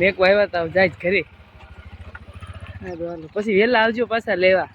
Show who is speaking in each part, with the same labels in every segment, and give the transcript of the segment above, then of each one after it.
Speaker 1: Make આવ્યા તા જાય જ ઘરે. પછી વહેલા આવજો પાછા લેવા.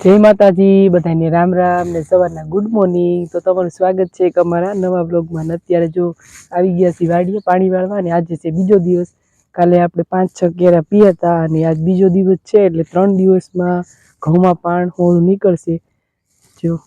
Speaker 1: જય માતાજી, બધાને રામ રામ ને સવારના ગુડ મોર્નિંગ. તો તમારું સ્વાગત છે એક અમારા નવા બ્લોગમાં ને અત્યારે જો આવી ગયા છીએ વાડીએ પાણી વાળવા અને આજે છે બીજો દિવસ. કાલે આપણે પાંચ, છ કેરા પીયા હતા અને આજ બીજો દિવસ છે એટલે ત્રણ દિવસમાં ઘઉંમાં પાણ હોળું નીકળશે. જો.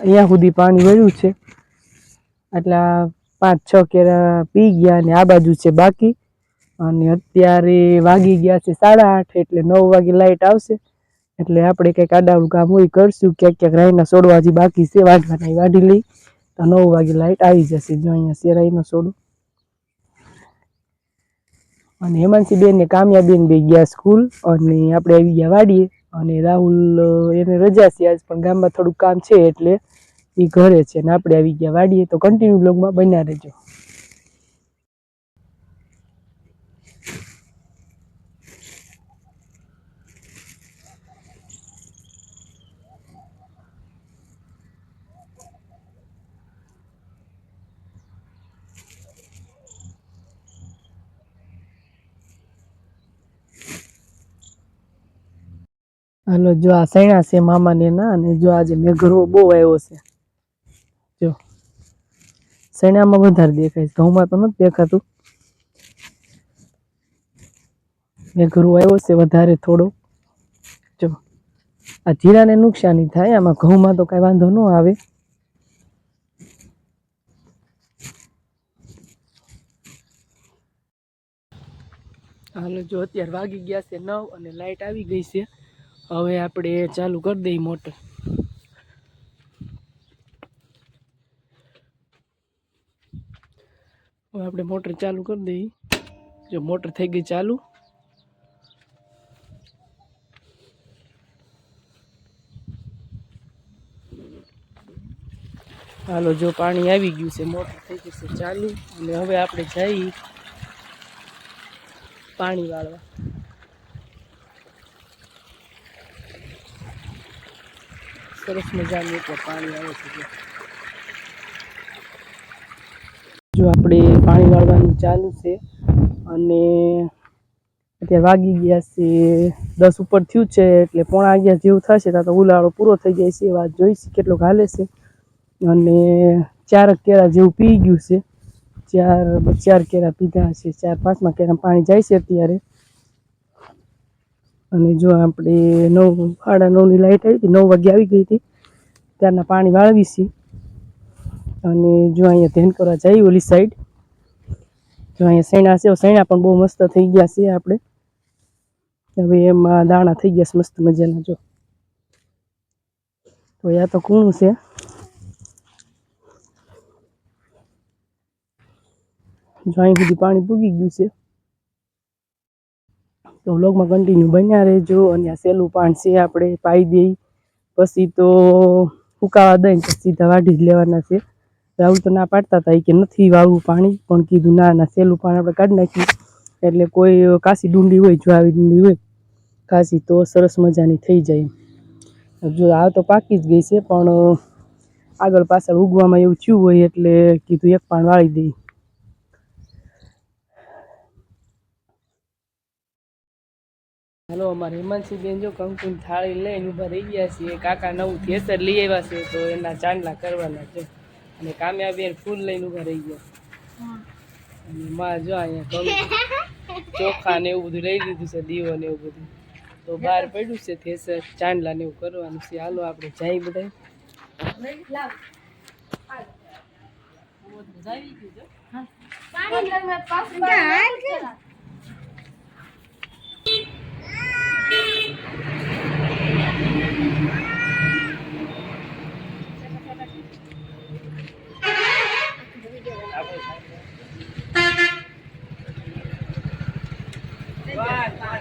Speaker 1: અહીંયા સુધી પાણી વળ્યું છે. એટલા પાંચ, છ કેરા પી ગયા અને આ બાજુ છે બાકી. અને અત્યારે વાગી ગયા છે સાડા આઠ એટલે નવ વાગે લાઇટ આવશે. એટલે આપણે કંઈક આડાવડું કામ હોય કરશું. ક્યાંક ક્યાંક રાઈના સોડવા હજી બાકી છે, વાઢવાના વાઢી લઈ. તો નવ વાગે લાઇટ આવી જશે જો અહીંયા છે રાઈનો સોડો. અને હેમાંસી બેન ને કામયા બેન બે ગયા સ્કૂલ અને આપણે આવી ગયા વાડીએ. અને રાહુલ એને રજા છે આજ, પણ ગામમાં થોડુંક કામ છે એટલે એ ઘરે છે ને આપણે આવી ગયા વાડીએ. તો કન્ટિન્યુ બ્લોગમાં બન્યા રહેજો. હાલો, જો આ સૈણા છે મામાને ના અને જો આજે મેઘરો બહુ આવ્યો છે. જો, સૈણામાં વધારે દેખાય છે. ઘઉંમાં તો નથી દેખાતું. મેઘરો આવ્યો છે વધારે થોડો. જો, આ જીરાને નુકસાની થાય, આમાં ઘઉંમાં તો કાંઈ વાંધો ન આવે. હાલો, જો અત્યારે વાગી ગયા છે નવ અને લાઈટ આવી ગઈ છે. હવે આપણે ચાલુ કરી દઈએ મોટર. હવે આપણે મોટર ચાલુ કરી દઈએ. જો મોટર થઈ ગઈ ચાલુ. હાલો, જો પાણી આવી ગયું છે, મોટર થઈ ગઈ છે ચાલુ. અને હવે આપણે જઈ પાણી વાળવા. સરસ મજાનું પાણી આવે છે જો. આપણે પાણી વાળવાનું ચાલુ છે અને અત્યારે વાગી ગયા છે દસ ઉપર થયું છે એટલે પોણા અગિયાર જેવું થશે, ત્યાં તો ઉલાળો પૂરો થઈ જાય છે વાત જોઈશે કેટલોક હાલે છે. અને ચાર કેરા જેવું પી ગયું છે. ચાર ચાર કેરા પીધા છે, ચાર પાંચમાં કેરા પાણી જાય છે અત્યારે. અને જો આપણે નવ, સાડા નવની લાઈટ આવી હતી, નવ વાગે આવી ગઈ હતી, ત્યારના પાણી વાળવી છીએ અને જો અહીંયા ધ્યાન કરવા જઈએ ઓલી સાઈડ જો અહીંયા સૈણા છે સૈણા પણ બહુ મસ્ત થઈ ગયા છે આપણે. હવે એમાં દાણા થઈ ગયા છે મસ્ત મજાના, જો. તો યા તો કૂણું છે. જો અહીં સુધી પાણી પૂગી ગયું છે. તો વ્લોગમાં કન્ટિન્યુ બન્યા રહેજો અને આ સહેલું પાણ છે આપણે પાઈ દઈ. પછી તો ફૂકાવા દઈને પછી સીધા વાઢી જ લેવાના છે. રાહુલ તો ના પાડતા હતા કે નથી વાવું પાણી, પણ કીધું ના ના સહેલું પાણી આપણે કાઢી નાખ્યું એટલે કોઈ કાશી ડુંડી હોય, જો આવી ડુંડી હોય, કાશી તો સરસ મજાની થઈ જાય જો આ તો પાકી જ ગઈ છે, પણ આગળ પાછળ ઉગવામાં એવું થયું હોય એટલે કીધું એક પાણ વાળી દઈ. હાલો અમારે હિમાંશી બેન જો કંકુન થાળી લઈને ઊભા રહી ગયા છીએ. કાકા નવું થેસર લઈ આવ્યા છે તો એના ચાંદલા કરવાના છે. અને કામ્યા બેન ફૂલ લઈને ઊભા રહી ગયા. અને માં જો અહીંયા કંકુ ચોખા ને એવું બધું લઈ લીધું છે દીવો ને એવું બધું. તો બહાર પડ્યું છે થેસર ચાંદલા ને એવું કરવાનું છે. હાલો આપણે જાય બધા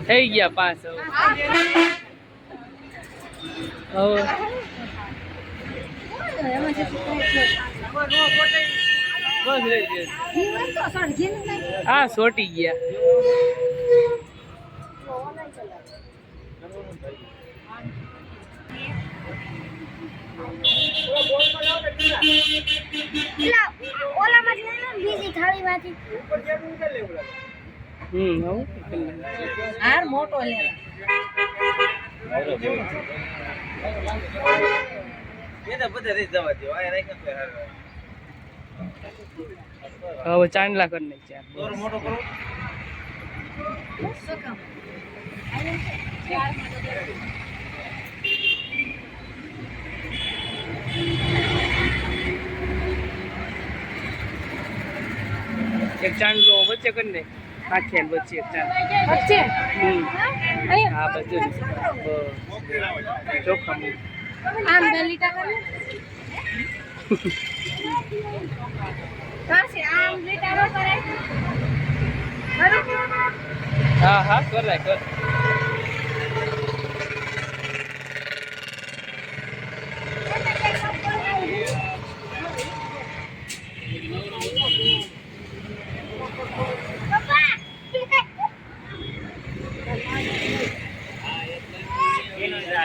Speaker 1: થઈ ગયા પાંચ. હા સોટી ગયા.
Speaker 2: ઓલામાં જ લઈ લો ને બીજી થાળીમાંથી
Speaker 1: હમ આવું
Speaker 3: હાર મોટો લેવા
Speaker 1: હવે ચાંદલા કરી. નાખ્યા
Speaker 3: શું કામ
Speaker 1: એક ચાંદ લો વચ્ચે કરી ને નાખીએ ને વચ્ચે એક ચાંદ.
Speaker 3: વચ્ચે?
Speaker 1: હા બધું ચોખ્ખા.
Speaker 3: આમ કરે
Speaker 1: હા હા કરાય કર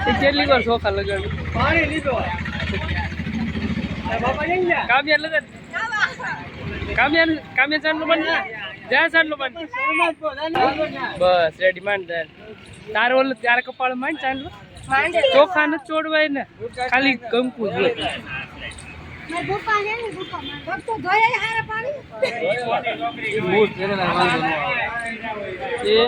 Speaker 1: એ કેટલી વાર ચોખા લગાડું કામ્યા લગાડ. કામ્યા કામ્યા ચાંદલો બન જ્યાં ચાંદલો બન બસ રેડી માંડ તાર તારે ઓલું ત્યારે કપાળ માંડ ચાંદલો ચોખા ને ચોડવાય ને. ખાલી ગમકું જોઈએ
Speaker 3: તો ધોયા હારા પાણી
Speaker 1: એ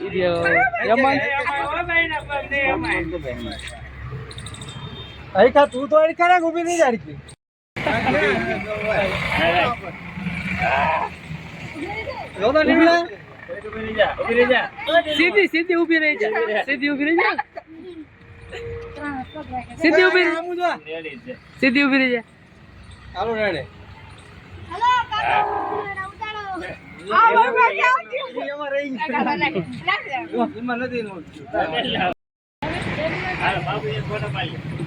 Speaker 1: ઈ યમન?
Speaker 4: અરે તું તો અરે ખરા ઊભી નહીં જાડી
Speaker 1: સીધી સીધી ઊભી રહી જા. સીધી ઊભી રહી જા. સીધી ઊભી રહી સીધી ઊભી રહી જા.
Speaker 4: હાલો રેડે.
Speaker 2: હાલો કાકા ઉતારો
Speaker 4: એમાં રહી ગયું. એમાં નથી નહોતું. અરે ઓમાં.
Speaker 2: મને નાઈ નથી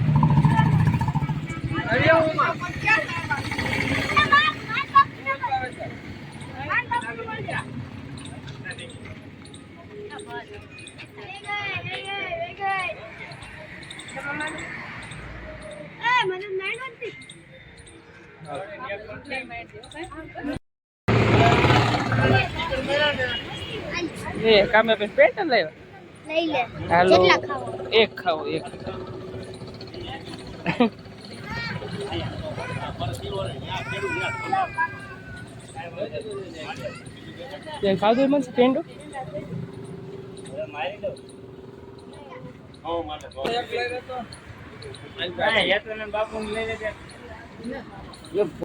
Speaker 1: એ કામે પછી પેટ લાવ્યા?
Speaker 2: લઈ લે.
Speaker 1: હાલો. એક ખાઓ એક. તે ખાધું મને પેંડો
Speaker 4: એક લઈ લેતો.